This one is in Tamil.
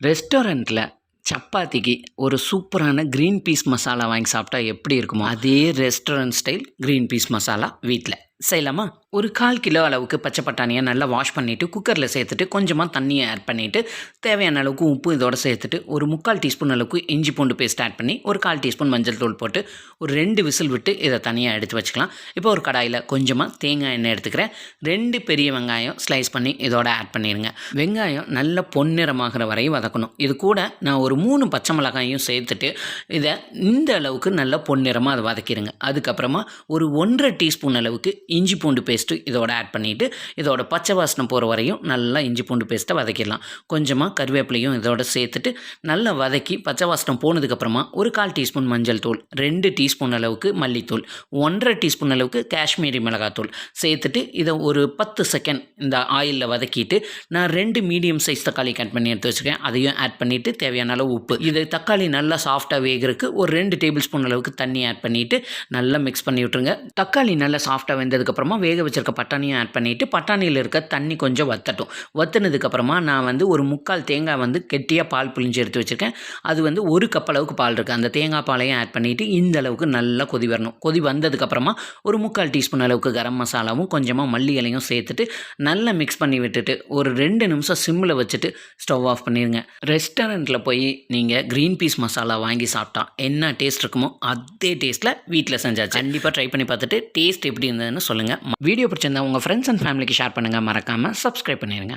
ரெஸ்டாரண்ட்டில் சப்பாத்திக்கு ஒரு சூப்பரான க்ரீன் பீஸ் மசாலா வாங்கி சாப்பிட்டா எப்படி இருக்குமோ அதே restaurant style green peas masala வீட்டில் செய்யலாமா? ஒரு கால் கிலோ அளவுக்கு பச்சை பட்டாணியை நல்லா வாஷ் பண்ணிவிட்டு குக்கரில் சேர்த்துட்டு கொஞ்சமாக தண்ணியை ஆட் பண்ணிவிட்டு தேவையான அளவுக்கு உப்பு இதோட சேர்த்துட்டு ஒரு முக்கால் டீஸ்பூன் அளவுக்கு இஞ்சி பூண்டு பேஸ்ட் ஆட் பண்ணி ஒரு கால் டீஸ்பூன் மஞ்சள் தூள் போட்டு ஒரு ரெண்டு விசில் விட்டு இதை தனியாக எடுத்து வச்சுக்கலாம். இப்போ ஒரு கடாயில் கொஞ்சமாக தேங்காய் எண்ணெய் எடுத்துக்கிறேன். ரெண்டு பெரிய வெங்காயம் ஸ்லைஸ் பண்ணி இதோட ஆட் பண்ணிடுங்க. வெங்காயம் நல்ல பொன்னிறமாகிற வரையும் வதக்கணும். இது கூட நான் ஒரு மூணு பச்சை மிளகாயும் சேர்த்துட்டு இதை இந்த அளவுக்கு நல்லா பொன்னிறமாக அதை வதக்கிடுங்க. அதுக்கப்புறமா ஒரு ஒன்றரை டீஸ்பூன் அளவுக்கு இஞ்சி பூண்டு பேஸ்ட்டு இதோட ஆட் பண்ணிவிட்டு இதோட பச்சை வாசனை போகிற வரையும் நல்லா இஞ்சி பூண்டு பேஸ்ட்டை வதக்கிடலாம். கொஞ்சமாக கருவேப்பிலையும் இதோட சேர்த்துட்டு நல்லா வதக்கி பச்சை வாசனை போனதுக்கப்புறமா ஒரு கால் டீஸ்பூன் மஞ்சள் தூள் ரெண்டு டீஸ்பூன் அளவுக்கு மல்லித்தூள் ஒன்றரை டீஸ்பூன் அளவுக்கு காஷ்மீரி மிளகாத்தூள் சேர்த்துட்டு இதை ஒரு பத்து செகண்ட் இந்த ஆயிலில் வதக்கிட்டு நான் ரெண்டு மீடியம் சைஸ் தக்காளி கட் பண்ணி எடுத்து வச்சுருக்கேன். அதையும் ஆட் பண்ணிவிட்டு தேவையான அளவு உப்பு. இது தக்காளி நல்லா சாஃப்டாக வேகிறதுக்கு ஒரு ரெண்டு டேபிள் ஸ்பூன் அளவுக்கு தண்ணி ஆட் பண்ணிவிட்டு நல்லா மிக்ஸ் பண்ணி விட்ருங்க தக்காளி நல்லா சாஃப்டாக வெந்ததுக்கப்புறமா வேக வச்சிருக்க பட்டாணியும் ஆட் பண்ணிவிட்டு பட்டாணியில் இருக்க தண்ணி கொஞ்சம் வத்தட்டும். வத்துனதுக்கப்புறமா நான் வந்து ஒரு முக்கால் தேங்காய் வந்து கெட்டியாக பால் புளிஞ்சு எடுத்து வச்சுருக்கேன். அது வந்து ஒரு கப் அளவுக்கு பால் இருக்குது அந்த தேங்காய் பாலையும் ஆட் பண்ணிவிட்டு இந்த அளவுக்கு நல்லா கொதி வரணும். கொதி வந்ததுக்கப்புறமா ஒரு முக்கால் டீஸ்பூன் அளவுக்கு கரம் மசாலாவும் கொஞ்சமாக மல்லி இலையும் சேர்த்துட்டு நல்லா மிக்ஸ் பண்ணி விட்டுட்டு ஒரு ரெண்டு நிமிஷம் சிம்மில் வச்சுட்டு ஸ்டவ் ஆஃப் பண்ணிடுங்க ரெஸ்டாரண்ட்டில் போய் நீங்கள் க்ரீன் பீஸ் மசாலா வாங்கி சாப்பிட்டா என்ன டேஸ்ட் இருக்குமோ அதே டேஸ்ட்டில் வீட்டில் செஞ்சாச்சு. கண்டிப்பாக ட்ரை பண்ணி பார்த்துட்டு டேஸ்ட் எப்படி இருந்ததுன்னு சொல்லுங்கள் வீடியோ பிடிச்சிருந்தா உங்கள் ஃப்ரெண்ட்ஸ் அண்ட் ஃபேமிலிக்கு ஷேர் பண்ணுங்கள் மறக்காமல் சப்ஸ்கிரைப் பண்ணிடுங்க